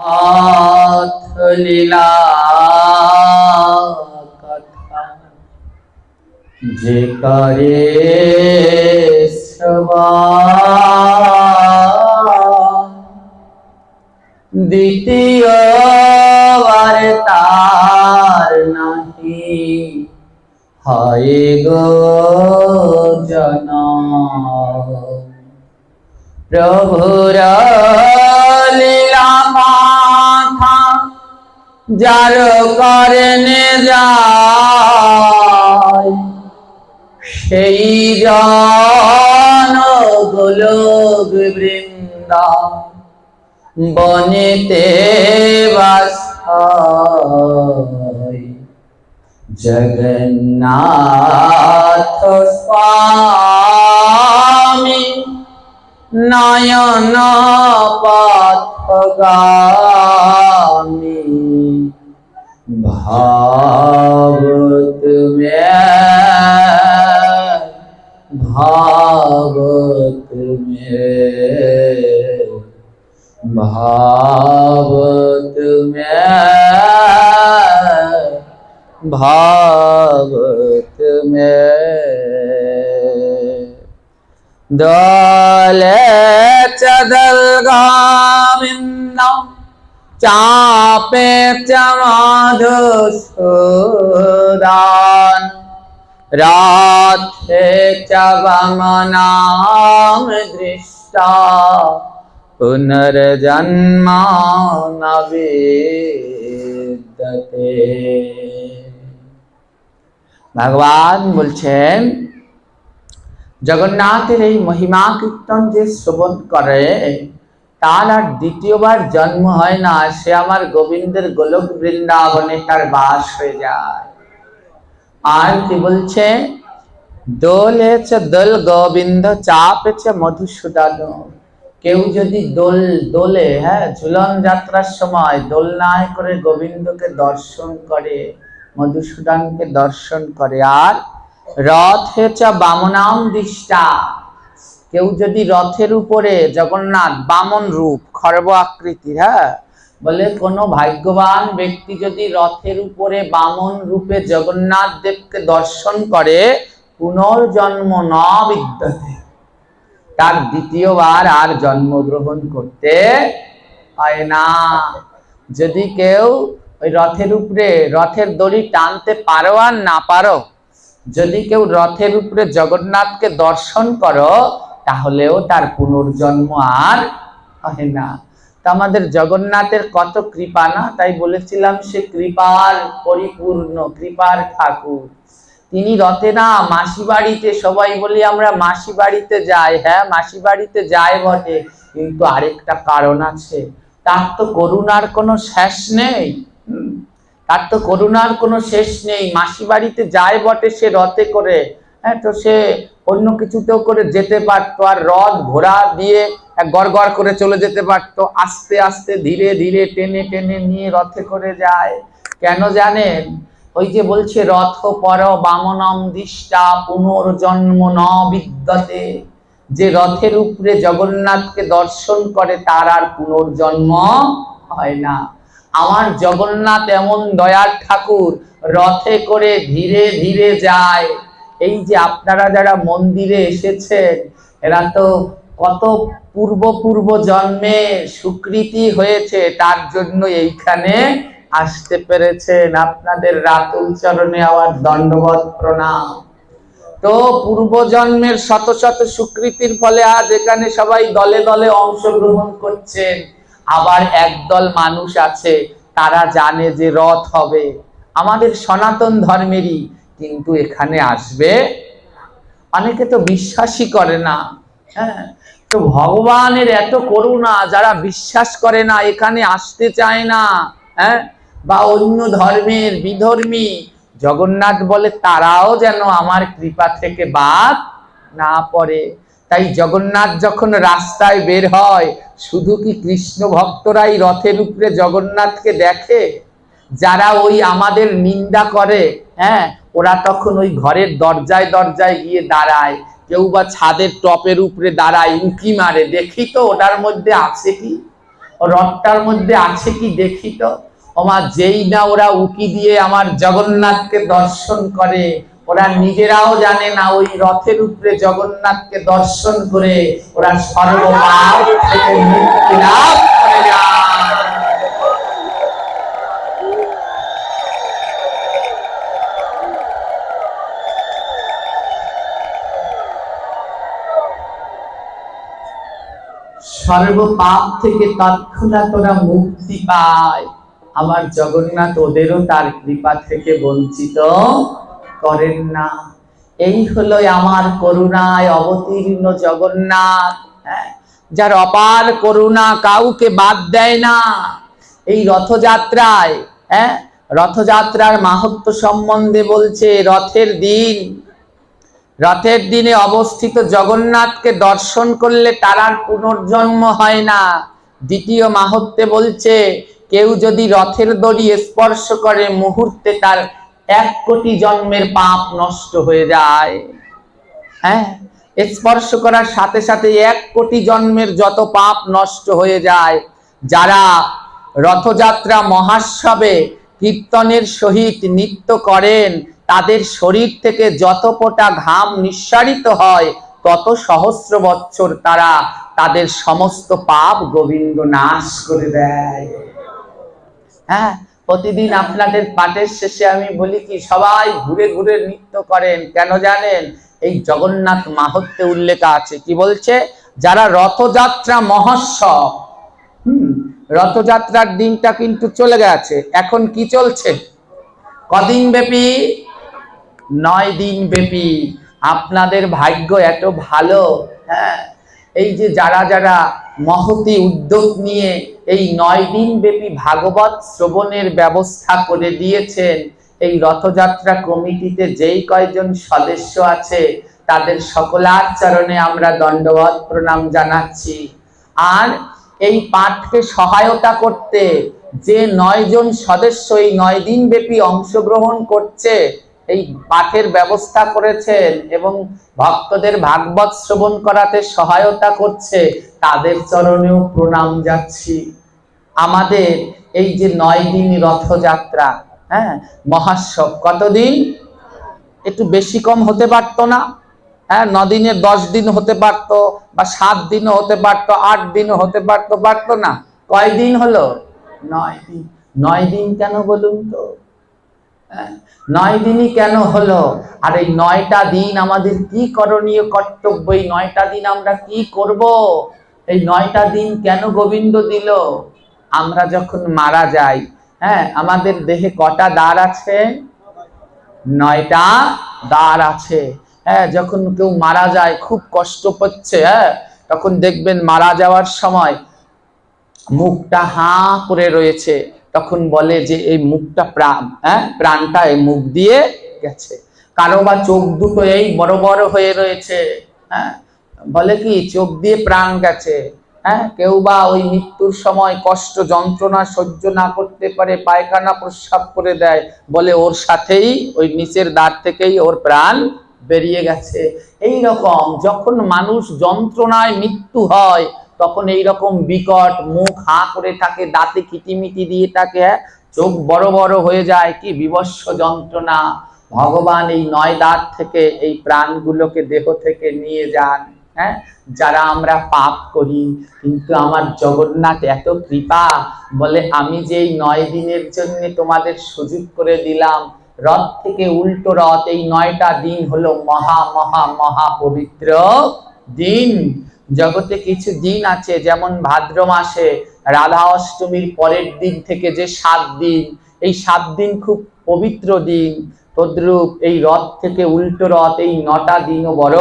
নাথ কথা যে করে দ্বিতীয়বার তার নাহি। হয় গো জন প্রভুর যার করনে যায় সেই জন গোলক বৃন্দা বনেতে বাস। জগন্নাথ স্বামী নয়ন পথগামী भावत में भावत में भावत में भावत में। दौले चदल गाविंद চাপে চামাধুসুদান রাধে চাবামনাম দৃষ্টা। পুনর্জন্মা নবিদ্যতে ভগবান বলছেন, জগন্নাথের এই মহিমা কীর্তন যে শ্রবণ করে তার আর দ্বিতীয়বার জন্ম হয় না, সে আমার গোবিন্দের গোলক বৃন্দাবনে তার বাস হয়ে যায়। আর কি বলছে? দোলে চ দোল গোবিন্দ, চাপে চ মধুসূদন। কেউ যদি দোল, দোলে হ্যাঁ ঝুলন যাত্রার সময় দোলনায় করে গোবিন্দকে দর্শন করে, মধুসূদনকে দর্শন করে, আর রথে চ বামনাম দৃষ্টা। কেউ যদি রথের উপরে জগন্নাথ বামন রূপ, খর্ব আকৃতির হ্যাঁ? বলে কোনো ভাগ্যবান ব্যক্তি যদি রথের উপরে বামন রূপে জগন্নাথ দেবকে দর্শন করে, পুনর্জন্ম ন তার দ্বিতীয়বার আর জন্মগ্রহণ করতে হয় না। যদি কেউ ওই রথের উপরে, রথের দড়ি টানতে পারো আর না পারো, যদি কেউ রথের উপরে জগন্নাথকে দর্শন করো তাহলেও তার পুনর্জন্ম আর হয় না। আমাদের জগন্নাথের কত কৃপা না? তাই বলেছিলাম সে কৃপার পরিপূর্ণ, কৃপার ঠাকুর। তিনি রথে না, মাসি বাড়িতে সবাই বলি আমরা মাসি বাড়িতে যাই। হ্যাঁ মাসি বাড়িতে যাই বটে, কিন্তু আরেকটা কারণ আছে। তার তো করুণার কোনো শেষ নেই। তার তো করুণার কোনো শেষ নেই। মাসি বাড়িতে যায় বটে সে রথে করে। হ্যাঁ তো সে অন্য কিছুতেও করে যেতে পারতো আর রথ ঘোড়া দিয়ে গড় গড় করে চলে যেতে পারতো। আস্তে আস্তে, ধীরে ধীরে, টেনে টেনে নিয়ে রথে করে যায়। কেন জানেন? ওই যে বলছে, রথ পর বামনম দিষ্টা পুনর্জন্ম ন বিদ্যতে। যে রথের উপরে জগন্নাথকে দর্শন করে, তার আর পুনর্জন্ম হয় না। আমার জগন্নাথ এমন দয়ার ঠাকুর, রথে করে ধীরে ধীরে যায়। এই যে আপনারা যারা মন্দিরে এসেছেন, এরা তো কত পূর্ব পূর্ব জন্মে সুকৃতি হয়েছে, তার জন্য এইখানে আসতে পেরেছেন আপনাদের রাতুল চরণে আবার দণ্ডবত প্রণাম। তো পূর্বজন্মের শত শত সুকৃতির ফলে আজ এখানে সবাই দলে দলে অংশগ্রহণ করছেন। আবার একদল মানুষ আছে, তারা জানে যে রথ হবে। আমাদের সনাতন ধর্মেরই কিন্তু এখানে আসবে। অনেকে তো বিশ্বাসই করে না হ্যাঁ? তো ভগবানের এত করুণা, যারা বিশ্বাস করে না, এখানে আসতে চায় না হ্যাঁ? বা অন্য ধর্মের বিধর্মী, জগন্নাথ বলে তারাও যেন আমার কৃপা থেকে বাদ না পড়ে। তাই জগন্নাথ যখন রাস্তায় বের হয়, শুধু কি কৃষ্ণ ভক্তরাই রথের উপরে জগন্নাথকে দেখে? যারা ওই আমাদের নিন্দা করে হ্যাঁ ওরা তখন ওই ঘরের দরজায় দরজায় গিয়ে দাঁড়ায়। কেউ বা ছাদের টপের উপরে দাঁড়ায়, উঁকি মারে। দেখি তো ওটার মধ্যে আছে কি? রথটার মধ্যে আছে কি দেখি তো? আমার যেই না ওরা উকি দিয়ে আমার জগন্নাথকে দর্শন করে, ওরা নিজেরাও জানে না ওই রথের উপরে জগন্নাথকে দর্শন করে, ওরা সর্বপাপ থেকে মুক্তি লাভ সর্বপাপ থেকে তৎক্ষণাৎ ওরা মুক্তি পায়। আমার জগন্নাথ ওদেরও তার কৃপা থেকে বঞ্চিত করেন না। এই হলো আমার করুণায় অবতীর্ণ জগন্নাথ। হ্যাঁ, যার অপার করুণা কাউকে বাদ দেয় না। এই রথযাত্রায় হ্যাঁ রথযাত্রার মাহাত্ম সম্বন্ধে বলছে রথের দিন রথের দিনে অবস্থিত জগন্নাথকে দর্শন করলে তার আর পুনর্জন্ম হয় না। দ্বিতীয় মাহত্বে বলছে, কেউ যদি রথের দড়ি স্পর্শ করে, মুহূর্তে তার এক কোটি জন্মের পাপ নষ্ট হয়ে যায়। হ্যাঁ স্পর্শ করার সাথে সাথে এক কোটি জন্মের যত পাপ নষ্ট হয়ে যায়, যারা রথযাত্রা মহাসবে কীর্তনের সহিত নৃত্য করেন তাদের শরীর থেকে যত ফোঁটা ঘাম নিঃসারিত হয়, তত সহস্র বৎসর তারা তাদের সমস্ত পাপ গোবিন্দ নাশ করে দেয়। হ্যাঁ প্রতিদিন আপনাদের পাঠের শেষে আমি বলি কি, সবাই ঘুরে ঘুরে নৃত্য করেন। কেন জানেন? এই জগন্নাথ মাহাত্মে উল্লেখ আছে। কি বলছে? যারা রথযাত্রা মহোৎসব, হুম, রথযাত্রার দিনটা কিন্তু চলে গেছে। এখন কি চলছে? কদিন ব্যাপী নয় দিন ব্যাপী। আপনাদের ভাগ্য এত ভালো হ্যাঁ? এই যে যারা যারা মহতি উদ্যোগ নিয়ে এই নয় দিন ব্যাপী ভাগবত শ্রবণের ব্যবস্থা করে দিয়েছেন, এই রথযাত্রা কমিটিতে যেই কয়জন সদস্য আছে, তাদের সকলার চরণে আমরা দণ্ডবত প্রণাম জানাচ্ছি। আর এই পাঠকে সহায়তা করতে যে নয় জন সদস্য এই নয় দিন ব্যাপী অংশগ্রহণ করছে এই পাঠের ব্যবস্থা করেছেন এবং ভক্তদের ভাগবত শ্রবণ করাতে সহায়তা করছে, তাদের চরণেও প্রণাম যাচ্ছি। আমাদের এই যে নয় দিন রথযাত্রা হ্যাঁ মহাসব কতদিন? একটু বেশি কম হতে পারতো না হ্যাঁ দিনের দশ দিন হতে পারতো বা সাত দিনও হতে পারতো, আট দিনও হতে পারতো পারতো না। কয় দিন হলো? নয় দিন। নয় দিন কেন বলুন তো? নয় দিনই কেন হলো? আর এই নয়টা দিন আমাদের কি করণীয় কর্তব্য? এই নয়টা দিন আমরা কি করব? এই নয়টা দিন কেন গোবিন্দ দিল? আমরা যখন মারা যাই হ্যাঁ আমাদের দেহে কটা দ্বার আছে? নয়টা দ্বার আছে। হ্যাঁ যখন কেউ মারা যায়, খুব কষ্ট পাচ্ছে হ্যাঁ তখন দেখবেন মারা যাওয়ার সময় মুখটা হাঁ করে রয়েছে। তখন বলে যে এই মুখটা প্রাণ হ্যাঁ? প্রাণটা এই মুখ দিয়ে গেছে। কারও বা চোখ দুটো এই বড় বড় হয়ে রয়েছে হ্যাঁ? বলে কি, চোখ দিয়ে প্রাণ গেছে হ্যাঁ? কেউ বা ওই মৃত্যুর সময় কষ্ট, যন্ত্রণা সহ্য না করতে পারে, পায়খানা প্রস্রাব করে দেয়, বলে ওর সাথেই, ওই নিচের দ্বার থেকেই ওর প্রাণ বেরিয়ে গেছে। এই রকম যখন মানুষ যন্ত্রণায় মৃত্যু হয় তখন এই রকম বিকট মুখ হাঁ করে থাকে দাঁতে কিটিমিটি দিয়ে থাকে? চোখ বড় বড় হয়ে যায়। কি বিবস্ব যন্ত্রণা। ভগবান এই নয় দাঁত থেকে এই প্রাণগুলোকে দেহ থেকে নিয়ে যান। হ্যাঁ? যারা আমরা পাপ করি, কিন্তু আমার জগন্নাথ এত কৃপা, বলে আমি যে এই নয় দিনের জন্য তোমাদের সুযোগ করে দিলাম, রথ থেকে উল্টো রথ, এই নয়টা দিন হলো মহা মহা মহা পবিত্র দিন। জগতে কিছু দিন আছে, যেমন ভাদ্র মাসে রাধা অষ্টমীর পরের দিন থেকে যে সাত দিন, এই সাত দিন খুব পবিত্র দিন। তদ্রূপ এই রথ থেকে উল্টো রথ, এই নটা দিনও বড়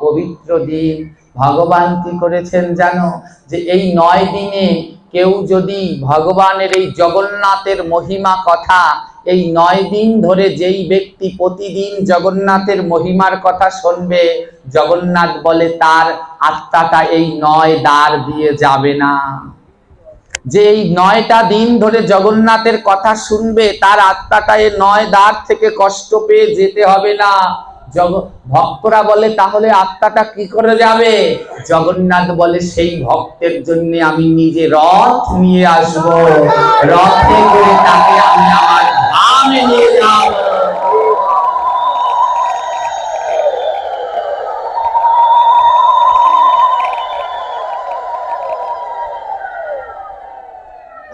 পবিত্র দিন। ভগবান কি করেছেন জানো? যে এই নয় দিনে কেউ যদি ভগবানের এই জগন্নাথের মহিমা কথা এই নয় দিন ধরে যেই ব্যক্তি প্রতিদিন জগন্নাথের মহিমার কথা শুনবে, জগন্নাথ বলে তার আত্মাটা এই নয় দ্বার দিয়ে যাবে না। যে এই নয়টা দিন ধরে জগন্নাথের কথা শুনবে, তার আত্মাটা এই নয় দ্বার থেকে কষ্ট পেয়ে যেতে হবে না। ভক্তরা বলে, তাহলে আত্মাটা কি করে যাবে? জগন্নাথ বলে, সেই ভক্তের জন্য আমি নিজে রথ নিয়ে আসব। রথে করে তাকে আমি আমার ধামে নিয়ে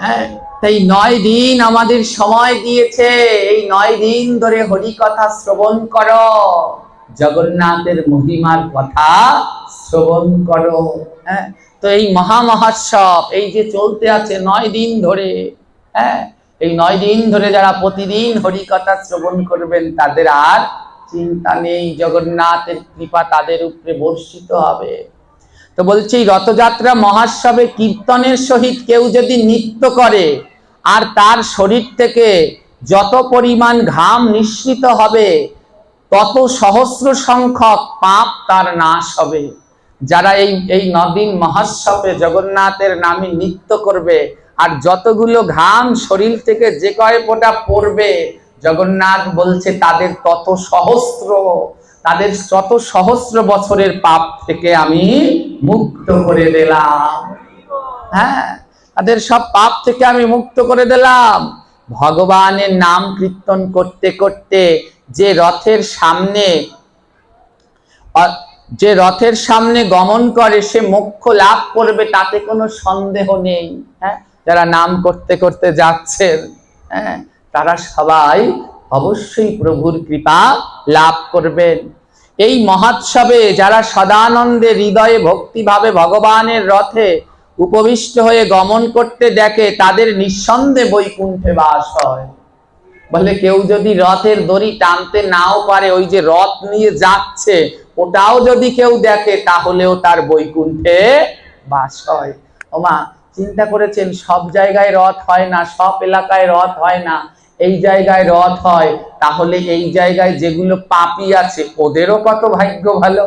হ্যাঁ তাই নয় দিন আমাদের সময় দিয়েছে। এই নয় দিন ধরে হরি কথা শ্রবণ করো। জগন্নাথের মহিমার কথা শ্রবণ করো। হ্যাঁ তো এই মহা মহোৎসব এই যে চলতে আছে নয় দিন ধরে হ্যাঁ এই নয় দিন ধরে যারা প্রতিদিন হরি কথা শ্রবণ করবেন, তাদের আর চিন্তা নেই। জগন্নাথের কৃপা তাদের উপরে বর্ষিত হবে। তো বলছি, রথযাত্রা মহাৎসবে কীর্তনের সহিত কেউ যদি নৃত্য করে, আর তার শরীর থেকে যত পরিমাণ ঘাম নিঃসৃত হবে, তত সহস্র সংখ্যক পাপ তার নাশ হবে। যারা এই এই নদিন মহাৎসবে জগন্নাথের নামে নৃত্য করবে আর যতগুলো ঘাম শরীর থেকে যে কয় ফোঁটা পড়বে, জগন্নাথ বলছে তাদের তত সহস্র, তাদের যত সহস্র বছরের পাপ থেকে আমি মুক্ত করে দিলাম। হ্যাঁ তাদের সব পাপ থেকে আমি মুক্ত করে দিলাম। ভগবানের নাম কীর্তন করতে করতে যে রথের সামনে যে রথের সামনে গমন করে, সে মোক্ষ লাভ করবে, তাতে কোনো সন্দেহ নেই। হ্যাঁ যারা নাম করতে করতে যাচ্ছেন হ্যাঁ তারা সবাই অবশ্যই প্রভুর কৃপা লাভ করবেন। এই মহোৎসবে যারা সদানন্দে হৃদয়ে ভক্তিভাবে ভগবানের রথে উপবিষ্ট হয়ে গমন করতে দেখে, তাদের নিঃসন্দেহে বৈকুণ্ঠে বাস হয়। বলে কেউ যদি রথের দড়ি টানতে নাও পারে, ওই যে রথ নিয়ে যাচ্ছে, ওটাও যদি কেউ দেখে, তাহলেও তার বৈকুণ্ঠে বাস হয়। ওমা চিন্তা করেছেন, সব জায়গায় রথ হয় না, সব এলাকায় রথ হয় না, এই জায়গায় রথ হয়, তাহলে এই জায়গায় যেগুলো পাপি আছে, ওদেরও কত ভাগ্য ভালো?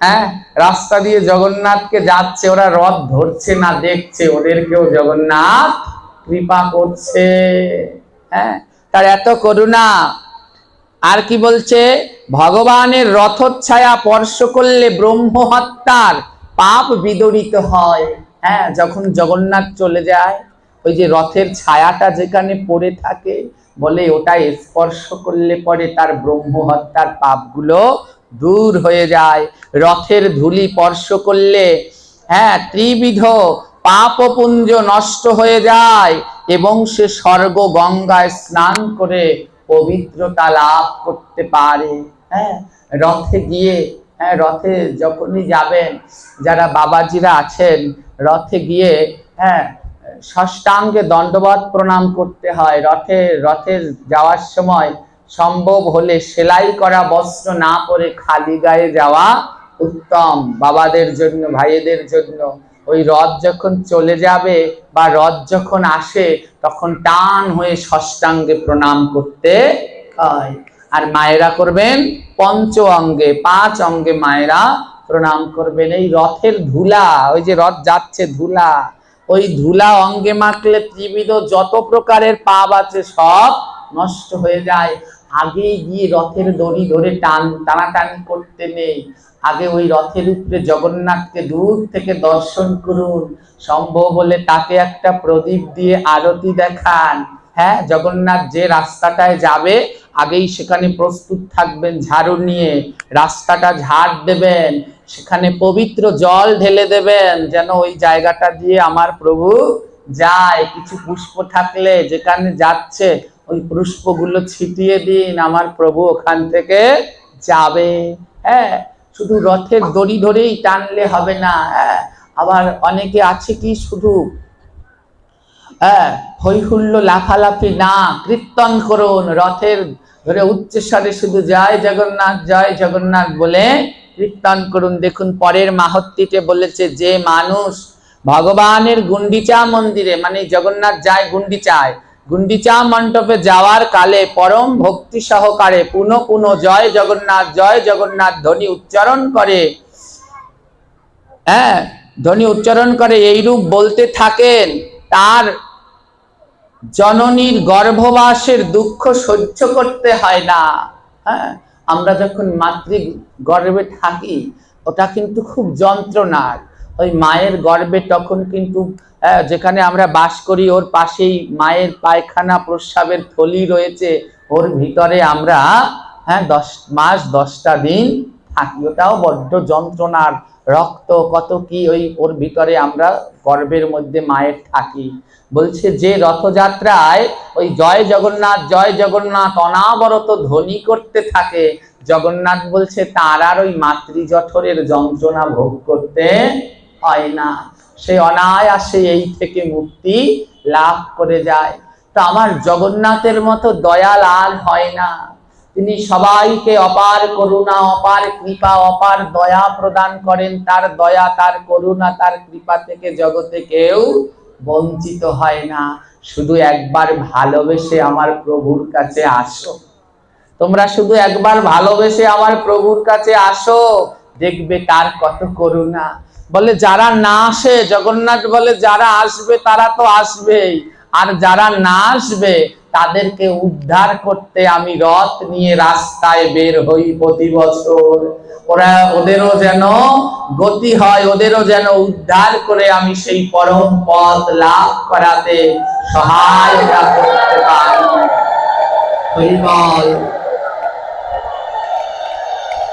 হ্যাঁ? রাস্তা দিয়ে জগন্নাথকে যাচ্ছে, ওরা রথ ধরছে না, দেখছে, ওদেরকেও জগন্নাথ কৃপা করছে। হ্যাঁ? তার এত করুণা। আর কি বলছে? ভগবানের রথচ্ছায়া স্পর্শ করলে ব্রহ্ম হত্যার পাপ বিদরিত হয়। হ্যাঁ যখন জগন্নাথ চলে যায় ওই যে রথের ছায়াটা যেখানে পড়ে থাকে বলে ওটা স্পর্শ করলে পরে তার ব্রহ্ম হত্যার পাপগুলো দূর হয়ে যায়। রথের ধুলি স্পর্শ করলে হ্যাঁ ত্রিবিধ পাপ পুঞ্জ নষ্ট হয়ে যায় এবং সে স্বর্গ গঙ্গায় স্নান করে পবিত্রতা লাভ করতে পারে। হ্যাঁ রথে গিয়ে হ্যাঁ রথে যখনই যাবেন, যারা বাবাজিরা আছেন, রথে গিয়ে হ্যাঁ ষষ্ঠাঙ্গে দণ্ডবত প্রণাম করতে হয়। রথে রথে যাওয়ার সময় সম্ভব হলে সেলাই করা বস্ত্র না পরে খালি গায়ে যাওয়া উত্তম। বাবাদের জন্য ভাইয়েদের জন্য। ওই রথ যখন চলে যাবে বা রথ যখন আসে, তখন টান হয়ে ষষ্ঠাঙ্গে প্রণাম করতে হয়। আর মায়েরা করবেন পঞ্চ অঙ্গে পাঁচ অঙ্গে মায়েরা প্রণাম করবেন। এই রথের ধুলা, ওই যে রথ যাচ্ছে ধুলা, ওই ধুলা অঙ্গে মাখলে ত্রিবিধ যত প্রকারের পাপ আছে সব নষ্ট হয়ে যায়। আগে গিয়ে রথের দড়ি ধরে টান, টানাটানি করতে নেই। আগে ওই রথের উপরে জগন্নাথকে দূর থেকে দর্শন করুন। সম্ভব হলে তাকে একটা প্রদীপ দিয়ে আরতি দেখান। হ্যাঁ জগন্নাথ যে রাস্তাটায় যাবে আগেই সেখানে প্রস্তুত থাকবেন, ঝাড়ু নিয়ে রাস্তাটা ঝাড় দেবেন, সেখানে পবিত্র জল ঢেলে দেবেন, যেন ওই জায়গাটা দিয়ে আমার প্রভু যায়। কিছু পুষ্প থাকলে যেখানে যাচ্ছে, ওই পুষ্পগুলো ছিটিয়ে দিন, আমার প্রভু ওখান থেকে যাবে। হ্যাঁ শুধু রথের দড়ি ধরেই টানলে হবে না হ্যাঁ আবার অনেকে আছে কি শুধু হ্যাঁ হৈহুল্য লাফালাফি না, কীর্তন করুন, রথের ধরে উচ্চস্বরে শুধু জয় জগন্নাথ জয় জগন্নাথ বলে কীর্তন করুন। দেখুন, পরের মাহত্তিতে বলেছে, যে মানুষ ভগবানের গুন্ডিচা মন্দিরে মানে জগন্নাথ যায় গুন্ডিচায়। গুন্ডিচা মণ্ডপে যাওয়ার কালে পরম ভক্তি সহকারে পুনঃ পুনঃ জয় জগন্নাথ জয় জগন্নাথ ধ্বনি উচ্চারণ করে। হ্যাঁ ধ্বনি উচ্চারণ করে, এইরূপ বলতে থাকেন। তার জননীর গর্ভবাসের দুঃখ সহ্য করতে হয় না। হ্যাঁ? আমরা যখন মাতৃ গর্ভে থাকি ওটা কিন্তু খুব যন্ত্রণার। ওই মায়ের গর্ভে তখন কিন্তু আহ, যেখানে আমরা বাস করি ওর পাশেই মায়ের পায়খানা প্রস্রাবের থলি রয়েছে ওর ভিতরে আমরা হ্যাঁ দশ মাস দশটা দিন থাকি। ওটাও বড্ড যন্ত্রণার রক্ত কত কি ওই ওর ভিতরে আমরা গর্বের মধ্যে মায়ের থাকি। বলছে যে রথযাত্রায় ওই জয় জগন্নাথ জয় জগন্নাথ অনাবরত ধ্বনি করতে থাকে। জগন্নাথ বলছে, তার আর ওই মাতৃ জঠরের যন্ত্রণা ভোগ করতে হয় না। সে অনায়াসে এই থেকে মুক্তি লাভ করে যায়। তো আমার জগন্নাথের মতো দয়াল আর হয় না। তিনি সবাইকে অপার করুণা, অপার কৃপা, অপার দয়া প্রদান করেন। তার দয়া, তার করুণা, তার কৃপা থেকে জগতে কেউ বঞ্চিত হয় না। শুধু একবার ভালোবেসে আমার প্রভুর কাছে আসো। তোমরা শুধু একবার ভালোবেসে আমার প্রভুর কাছে আসো, দেখবে তার কত করুণা। বলে, যারা না আসে, জগন্নাথ বলে, যারা আসবে তারা তো আসবেই। আর যারা না আসবে তাদেরকে উদ্ধার করতে আমি রথ নিয়ে রাস্তায় বের হই প্রতি বছর। ওরা, ওদেরও যেন গতি হয়, ওদেরও যেন উদ্ধার করে আমি সেই পরম পথ লাভ করাতে সহায়তা করতে পারি।